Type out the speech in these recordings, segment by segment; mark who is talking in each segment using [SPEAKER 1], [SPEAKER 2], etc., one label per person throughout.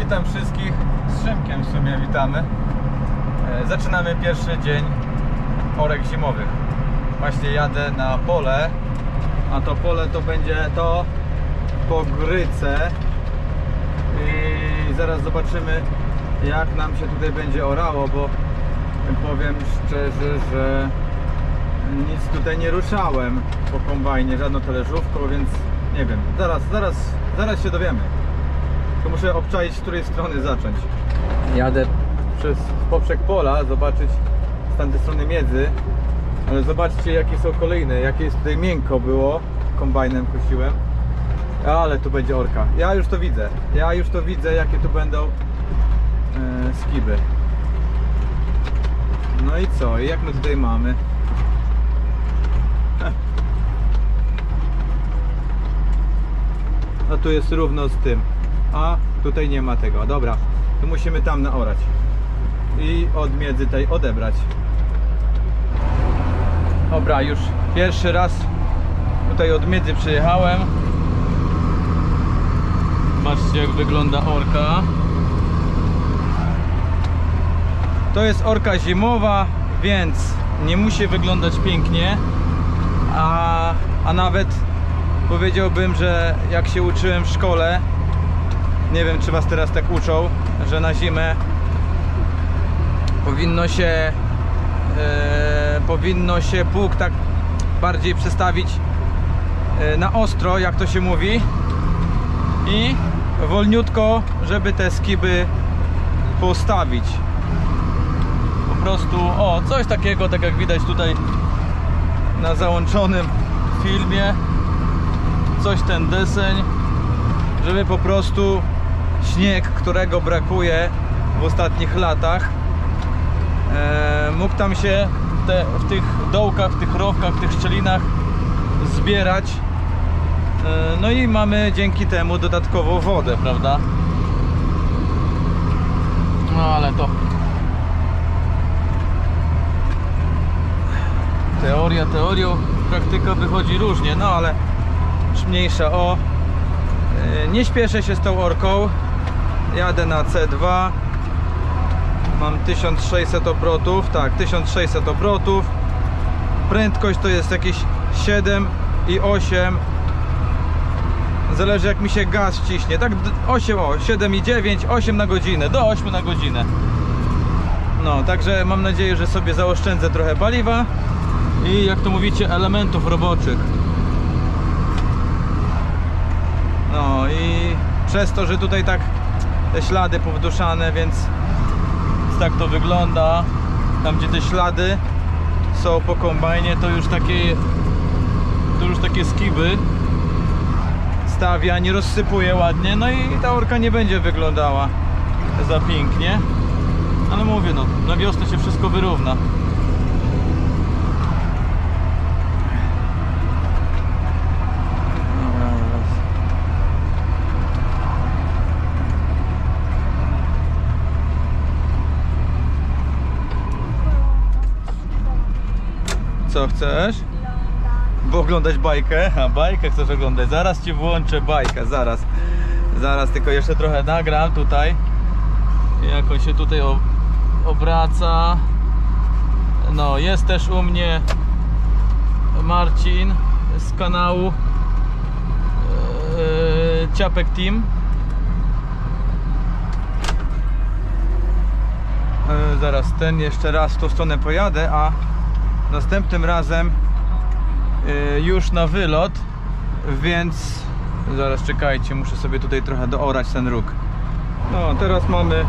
[SPEAKER 1] Witam wszystkich. Z Szymkiem w sumie witamy. E, Zaczynamy pierwszy dzień orek zimowych. Właśnie jadę na pole, a to pole to będzie to po Gryce. I zaraz zobaczymy jak nam się tutaj będzie orało, bo powiem szczerze, że nic tutaj nie ruszałem po kombajnie, żadną talerzówką, więc nie wiem. Zaraz, zaraz, zaraz się dowiemy. Tylko muszę obczaić, z której strony zacząć. Jadę przez poprzek pola, zobaczyć z tamtej strony miedzy. Ale zobaczcie jakie są kolejne, jakie jest tutaj miękko było. Kombajnem kosiłem. Ale tu będzie orka. Ja już to widzę. Ja już to widzę, jakie tu będą e, skiby. No i co? I jak my tutaj mamy? A tu jest równo z tym. A tutaj nie ma tego. Dobra, tu musimy tam naorać. I od miedzy tej odebrać. Dobra, już pierwszy raz tutaj od miedzy przyjechałem. Zobaczcie jak wygląda orka. To jest orka zimowa, więc nie musi wyglądać pięknie. A, a nawet powiedziałbym, że jak się uczyłem w szkole, nie wiem czy was teraz tak uczą, że na zimę powinno się e, powinno się pług tak bardziej przestawić e, na ostro, jak to się mówi. I wolniutko, żeby te skiby postawić. Po prostu, o, coś takiego, tak jak widać tutaj na załączonym filmie. Coś ten deseń żeby po prostu śnieg, którego brakuje w ostatnich latach e, mógł tam się te, w tych dołkach, w tych rowkach, w tych szczelinach zbierać e, no i mamy dzięki temu dodatkowo wodę, prawda? No ale to Teoria teorią, praktyka wychodzi różnie, no ale mniejsza o. Yy, Nie śpieszę się z tą orką. Jadę na C2. Mam 1600 obrotów, tak, 1600 obrotów. Prędkość to jest jakieś 7 i 8. Zależy jak mi się gaz ciśnie. Tak d- 8, o, 7 i 9, 8 na godzinę, do 8 na godzinę. No, także mam nadzieję, że sobie zaoszczędzę trochę paliwa i jak to mówicie elementów roboczych no i przez to, że tutaj tak te ślady powduszane, więc tak to wygląda. Tam gdzie te ślady są po kombajnie to już takie to już takie skiby. Stawia, nie rozsypuje ładnie no i ta orka nie będzie wyglądała za pięknie. Ale mówię no, na wiosnę się wszystko wyrówna chcesz? Bo oglądać bajkę? A bajkę chcesz oglądać? Zaraz ci włączę bajkę, zaraz. Zaraz, tylko jeszcze trochę nagram tutaj. Jak on się tutaj obraca. No, jest też u mnie Marcin z kanału e, Ciapek Team. E, zaraz ten jeszcze raz w tą stronę pojadę, a następnym razem e, już na wylot, więc zaraz czekajcie, muszę sobie tutaj trochę doorać ten róg. No, teraz mamy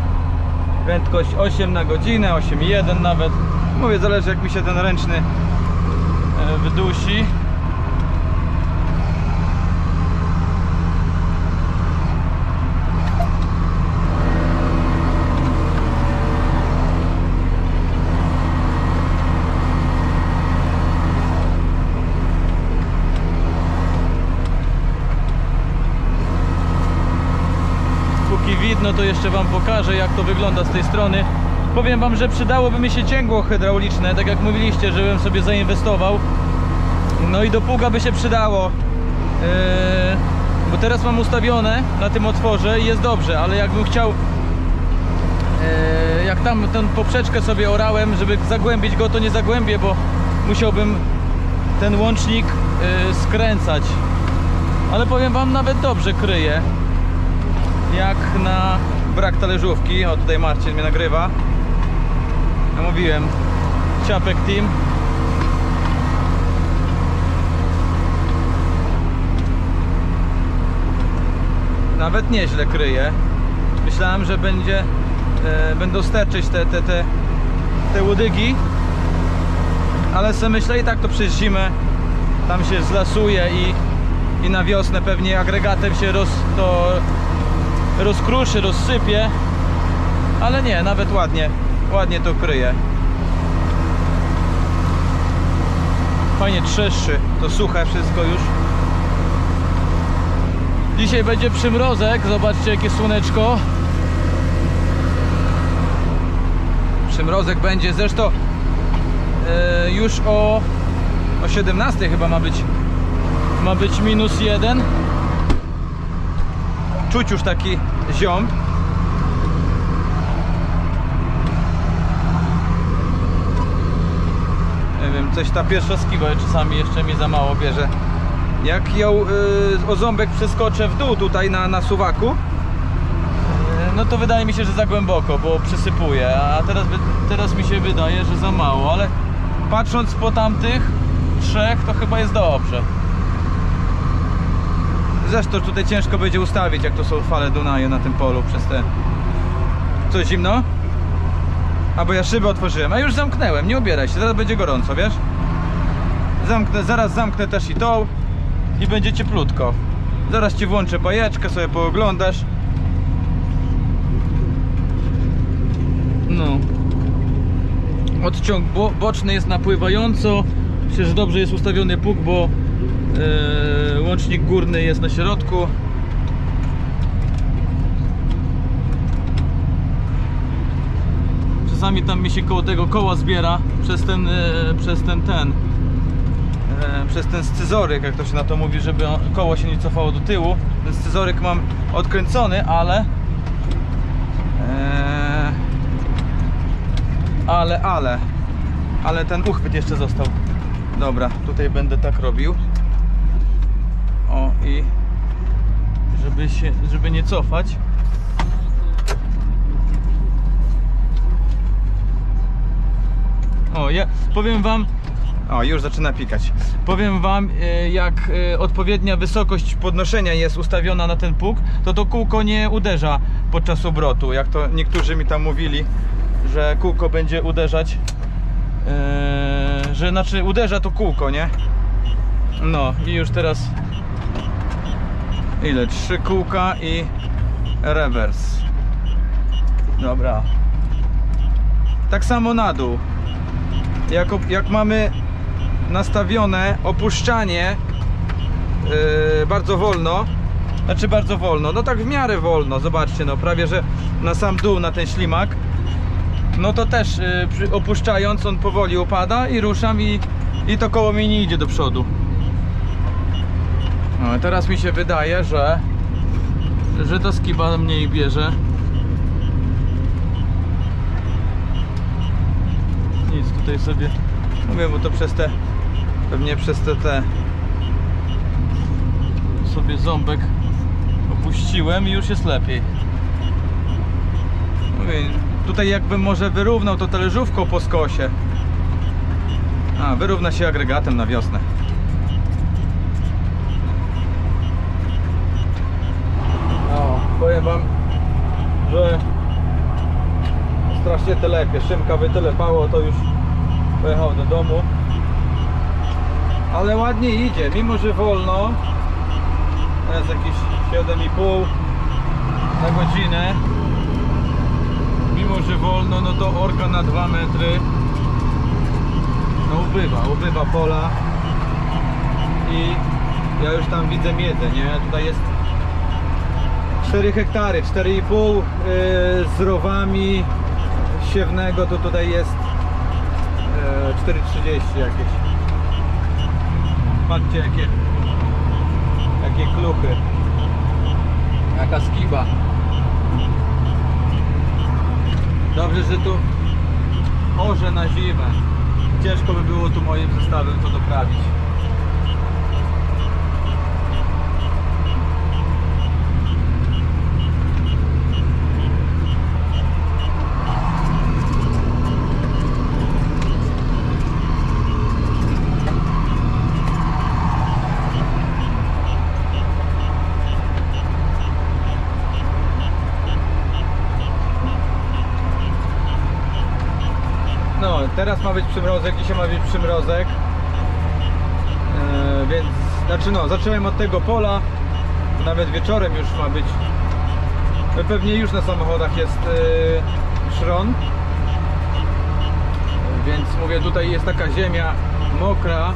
[SPEAKER 1] prędkość 8 na godzinę, 8,1 nawet. Mówię, zależy jak mi się ten ręczny e, wydusi. Widno, to jeszcze Wam pokażę, jak to wygląda z tej strony. Powiem Wam, że przydałoby mi się cięgło hydrauliczne, tak jak mówiliście, żebym sobie zainwestował. No i do by się przydało. Yy, bo teraz mam ustawione na tym otworze i jest dobrze, ale jakbym chciał e, jak tam tę poprzeczkę sobie orałem, żeby zagłębić go, to nie zagłębię, bo musiałbym ten łącznik e, skręcać. Ale powiem wam, nawet dobrze kryje. Jak na brak talerzówki. O, tutaj Marcin mnie nagrywa. Ja mówiłem, Ciapek Team. Nawet nieźle kryje. Myślałem, że będzie, e, będą sterczyć te, te, te, te łodygi. Ale sobie myślę i tak to przez zimę tam się zlasuje i, i na wiosnę pewnie agregatem się roz, to rozkruszy, rozsypie. Ale nie, nawet ładnie, ładnie to kryje. Fajnie trzeszczy, to suche wszystko już. Dzisiaj będzie przymrozek, zobaczcie jakie słoneczko. Przymrozek będzie, zresztą e, już o, o 17 chyba ma być, ma być minus jeden. Czuć już taki ziąb. Nie wiem, coś ta skiba czasami jeszcze mi za mało bierze. Jak ją y, o ząbek przeskoczę w dół tutaj na, na suwaku, y, no to wydaje mi się, że za głęboko, bo przysypuje, a teraz, teraz mi się wydaje, że za mało, ale patrząc po tamtych trzech, to chyba jest dobrze. Zresztą tutaj ciężko będzie ustawić, jak to są fale Dunaju na tym polu przez te... Co, zimno? A bo ja szybę otworzyłem, a już zamknąłem, nie ubieraj się, zaraz będzie gorąco, wiesz? Zamknę, zaraz zamknę też i tą i będzie cieplutko. Zaraz ci włączę bajeczkę, sobie pooglądasz. No. Odciąg bo boczny jest napływająco. Myślę, że dobrze jest ustawiony pług, bo łącznik górny jest na środku. Czasami tam mi się koło tego koła zbiera przez ten, e, przez ten, ten e, przez ten scyzoryk, jak to się na to mówi, żeby koło się nie cofało do tyłu. Ten scyzoryk mam odkręcony, ale ale, ale ale ten uchwyt jeszcze został. Dobra, tutaj będę tak robił. I żeby się, żeby nie cofać. O, ja powiem wam. O, już zaczyna pikać. Powiem wam, e, jak e, odpowiednia wysokość podnoszenia jest ustawiona na ten pług, to to kółko nie uderza podczas obrotu. Jak to niektórzy mi tam mówili, że kółko będzie uderzać. e, że znaczy uderza to kółko, nie? No i już teraz. Ile? Trzy kółka i rewers. Dobra. Tak samo na dół jak, jak mamy nastawione opuszczanie yy, bardzo wolno, znaczy bardzo wolno, no tak w miarę wolno, zobaczcie, no prawie że na sam dół na ten ślimak, no to też yy, opuszczając on powoli upada i ruszam i, i to koło mi nie idzie do przodu. No, teraz mi się wydaje, że że ta skiba mniej bierze. nic tutaj sobie. Mówię, bo to przez te pewnie przez te, te sobie ząbek opuściłem i już jest lepiej. Mówię, tutaj jakbym może wyrównał to talerzówką po skosie. A, wyrówna się agregatem na wiosnę o, wam że strasznie telepie. Szymka wytelepało, to już pojechał do domu. Ale ładnie idzie, mimo że wolno. Jest jakieś 7,5 na godzinę. Mimo że wolno, no to orka na 2 metry. No ubywa, ubywa pola. I ja już tam widzę miedę, nie? Tutaj jest 4 hektary, 4,5 yy, z rowami siewnego to tutaj jest yy, 4,30 jakieś. Patrzcie jakie jakie kluchy. Jaka skiba. Dobrze, że tu orze na zimę. Ciężko by było tu moim zestawem to doprawić. No, teraz ma być przymrozek, dzisiaj ma być przymrozek. Eee, więc, znaczy no, zacząłem od tego pola. Nawet wieczorem już ma być. No, pewnie już na samochodach jest yy, szron. Więc mówię, tutaj jest taka ziemia mokra.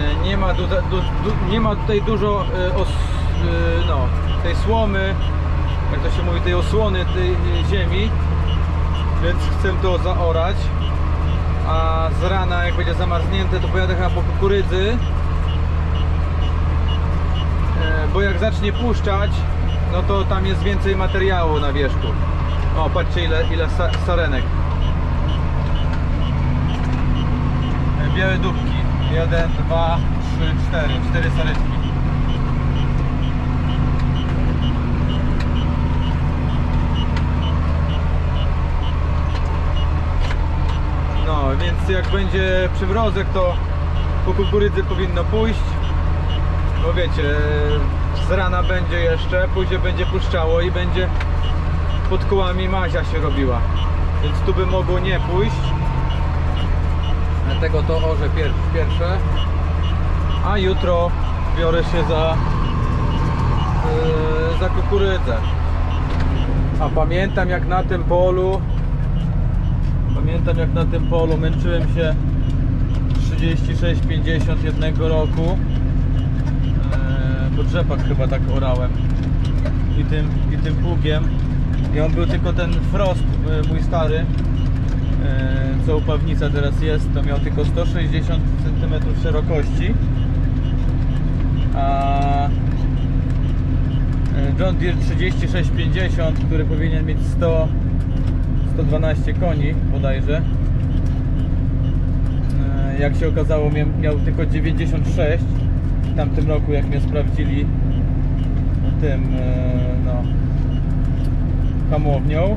[SPEAKER 1] Eee, nie, ma du, du, du, nie ma tutaj dużo yy, os, yy, no, tej słomy, jak to się mówi, tej osłony tej yy, ziemi więc chcę to zaorać. A z rana jak będzie zamarznięte to pojadę chyba po kukurydzy. E, bo jak zacznie puszczać no to tam jest więcej materiału na wierzchu. O patrzcie ile, ile sa sarenek. E, białe dupki. 1, 2, 3, 4 4 sarenki No, więc jak będzie przymrozek, to po kukurydzy powinno pójść. Bo wiecie, z rana będzie jeszcze, później będzie puszczało i będzie pod kołami mazia się robiła. Więc tu by mogło nie pójść. Dlatego to orze pier pierwsze. A jutro biorę się za, yy, za kukurydzę. A pamiętam jak na tym polu Pamiętam jak na tym polu męczyłem się 36-50 jednego roku. Eee, Po drzepach chyba tak orałem. I tym, i tym pługiem. I on był tylko ten frost e, mój stary. Eee, Co u Pawnica teraz jest To miał tylko 160 cm szerokości. A e, John Deere 3650 Który powinien mieć 100 112 koni bodajże. E, jak się okazało miał, tylko 96 w tamtym roku jak mnie sprawdzili tym e, no hamownią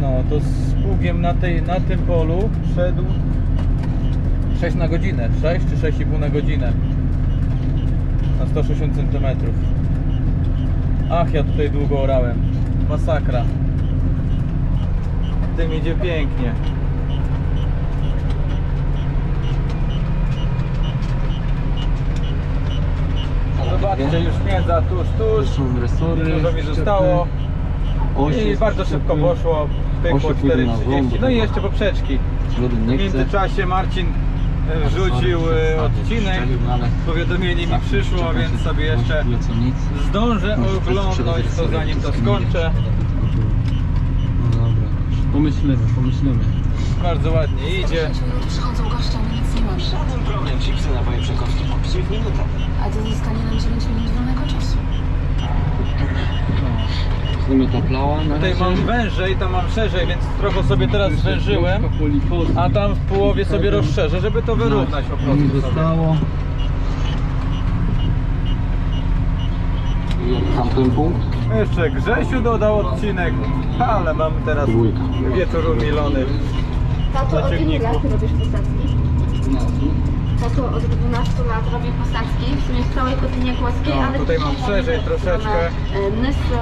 [SPEAKER 1] no to z pługiem na, tej, na tym polu szedł 6 na godzinę. 6 czy 6,5 na godzinę. Na 160 cm ach ja tutaj długo orałem. Masakra tym idzie pięknie. Zobaczcie, już międza tuż, tuż. Dużo mi zostało. I bardzo szybko poszło. Pykło 4,30. No i jeszcze poprzeczki. W międzyczasie Marcin e, wrzucił e, odcinek. Powiadomienie mi przyszło, więc sobie jeszcze zdążę oglądać to zanim to skończę.
[SPEAKER 2] Pomyślimy, pomyślimy.
[SPEAKER 1] Bardzo ładnie idzie.
[SPEAKER 3] Przychodzą goście, nic nie masz.
[SPEAKER 4] Żaden problem, chipsy na moje przekąski popisuj w minutę.
[SPEAKER 3] A to zostanie nam 9 minut wolnego czasu.
[SPEAKER 2] Znowu ta plała na
[SPEAKER 1] Tutaj
[SPEAKER 2] razie.
[SPEAKER 1] mam wężej, tam mam szerzej, więc trochę sobie teraz zwężyłem. A tam w połowie sobie rozszerzę, żeby to wyrównać po
[SPEAKER 2] Mi
[SPEAKER 1] prostu sobie.
[SPEAKER 2] zostało. I Tamten punkt.
[SPEAKER 1] Jeszcze Grzesiu dodał odcinek, ale mam teraz wieczór umilony.
[SPEAKER 5] Tato, od ilu lat robisz posadzki? Tato od 12 lat robię posadzki, w sumie w całej Kotlinie Kłodzkiej,
[SPEAKER 1] No,
[SPEAKER 5] ale
[SPEAKER 1] tutaj mam szerzej troszeczkę.
[SPEAKER 5] e, Nysy,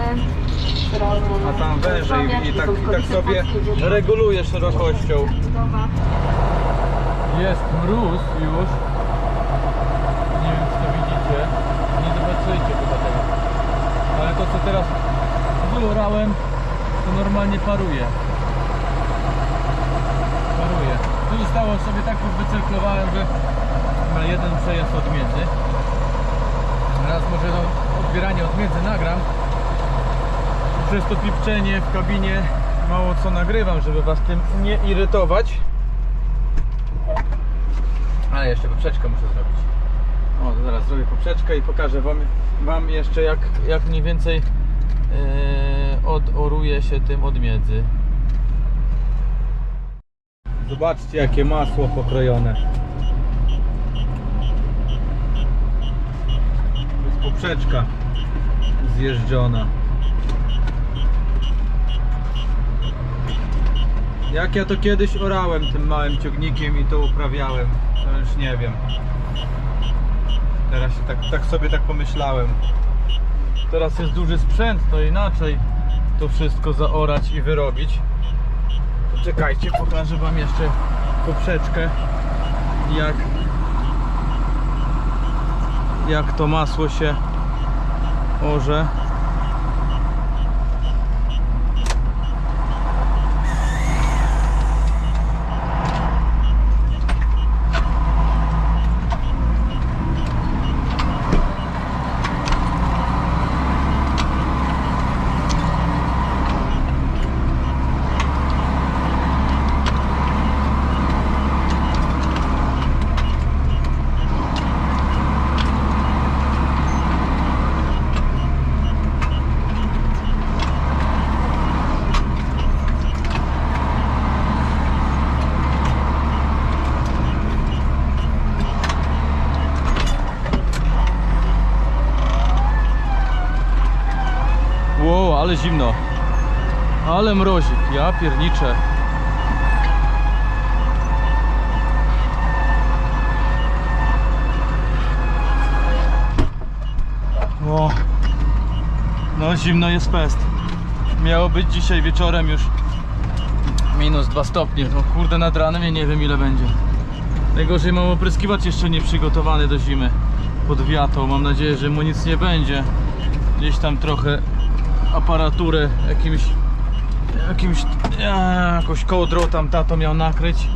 [SPEAKER 5] stronę
[SPEAKER 1] A tam wężej i tak, i tak sobie reguluję szerokością.
[SPEAKER 5] Budowa.
[SPEAKER 1] Jest mróz już. Nie wiem czy to widzicie. Nie zobaczycie chyba tego. Ale to co teraz wyorałem to normalnie paruje. Paruje. Tu zostało sobie tak wycyrklowałem, że ma jeden przejazd od miedzy. Raz może to odbieranie od miedzy nagram. Przez to pipczenie w kabinie mało co nagrywam, żeby was tym nie irytować. Ale jeszcze poprzeczkę muszę zrobić. O, zaraz zrobię poprzeczkę i pokażę wam, wam jeszcze jak, jak mniej więcej e, odoruje się tym od miedzy. Zobaczcie jakie masło pokrojone. To jest poprzeczka zjeżdżona. Jak ja to kiedyś orałem tym małym ciągnikiem i to uprawiałem, to już nie wiem. Teraz się tak, tak sobie tak pomyślałem. Teraz jest duży sprzęt, to inaczej to wszystko zaorać i wyrobić. Czekajcie, pokażę wam jeszcze poprzeczkę jak jak to masło się orze. Wow, ale zimno. Ale mrozik, ja pierniczę. O, no zimno jest pest. Miało być dzisiaj wieczorem już minus 2 stopnie. No kurde nad ranem ja nie wiem ile będzie. Najgorzej mam opryskiwacz jeszcze nie przygotowany do zimy. Pod wiatą. Mam nadzieję, że mu nic nie będzie. Gdzieś tam trochę aparaturę jakimś jakimś jakąś kołdrą tam tato miał nakryć.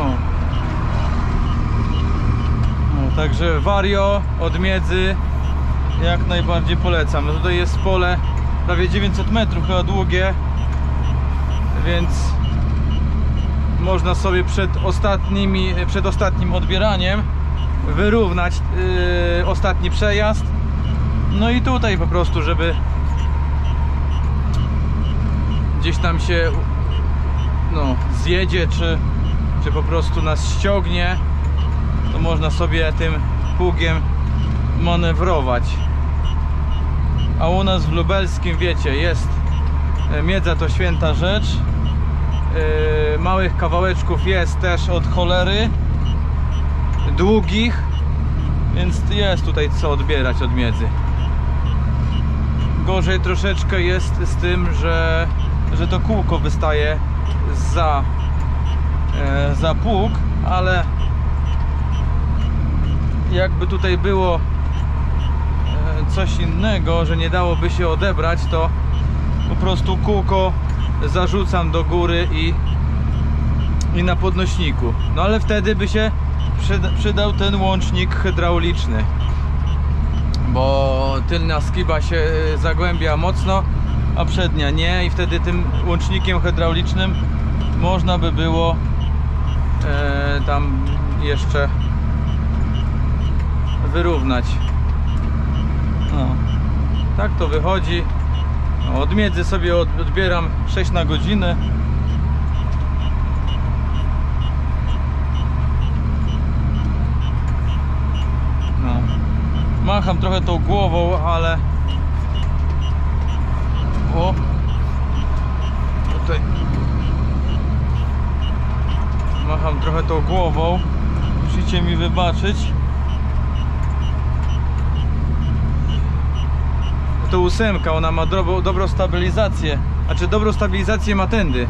[SPEAKER 1] O. No, także Vario od Miedzy. Jak najbardziej polecam. No tutaj jest pole prawie 900 metrów chyba długie. Więc można sobie przed ostatnimi, przed ostatnim odbieraniem wyrównać yy, ostatni przejazd. No i tutaj po prostu, żeby gdzieś tam się no, zjedzie, czy, czy po prostu nas ściągnie, to można sobie tym pługiem manewrować. A u nas w Lubelskim, wiecie, jest e, miedza to święta rzecz. Yy, małych kawałeczków jest też od cholery długich więc jest tutaj co odbierać od miedzy gorzej troszeczkę jest z tym, że, że to kółko wystaje za e, za pług ale jakby tutaj było e, coś innego, że nie dałoby się odebrać to po prostu kółko zarzucam do góry i, i na podnośniku. No ale wtedy by się przydał ten łącznik hydrauliczny. Bo tylna skiba się y, zagłębia mocno, a przednia nie i wtedy tym łącznikiem hydraulicznym można by było e, tam jeszcze wyrównać. No. Tak to wychodzi. No, Od miedzy sobie od- odbieram 6 na godzinę. No. Macham trochę tą głową, ale o tutaj macham trochę tą głową. Musicie mi wybaczyć. to ósemka, ona ma dobrą, stabilizację. Znaczy dobrą stabilizację ma tędy,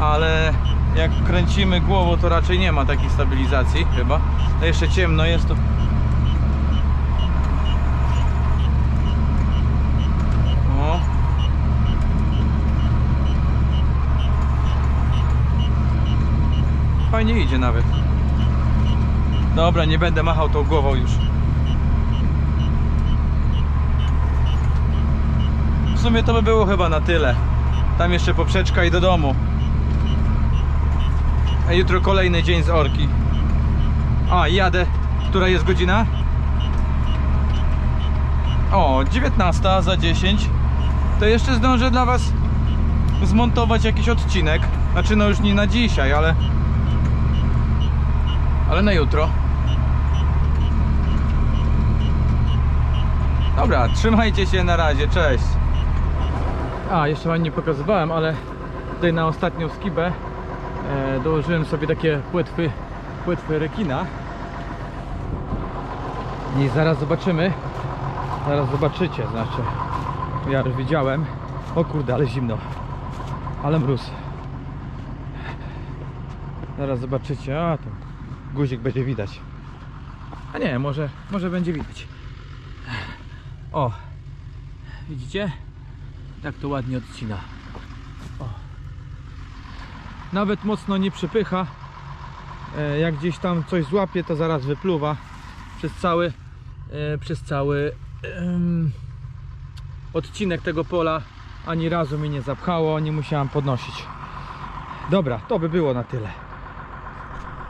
[SPEAKER 1] ale jak kręcimy głową, to raczej nie ma takiej stabilizacji chyba. No jeszcze ciemno jest to. O. Fajnie idzie nawet. Dobra, nie będę machał tą głową już. W sumie to by było chyba na tyle. Tam jeszcze poprzeczka i do domu. A jutro kolejny dzień z orki. A, jadę. Która jest godzina? O, 19 za 10. To jeszcze zdążę dla Was zmontować jakiś odcinek. Znaczy, no już nie na dzisiaj, ale. Ale na jutro. Dobra, trzymajcie się na razie, cześć. A, jeszcze Wam nie pokazywałem, ale tutaj na ostatnią skibę e, dołożyłem sobie takie płetwy, płetwy rekina. I zaraz zobaczymy. Zaraz zobaczycie, znaczy. Ja już widziałem. O kurde, ale zimno. Ale mróz. Zaraz zobaczycie. A, to guzik będzie widać. A nie, może, może będzie widać. O, widzicie? Tak to ładnie odcina. O. Nawet mocno nie przypycha. E, Jak gdzieś tam coś złapie, to zaraz wypluwa przez cały, e, przez cały odcinek tego pola. Ani razu mnie nie zapchało, nie musiałam podnosić. Dobra, to by było na tyle.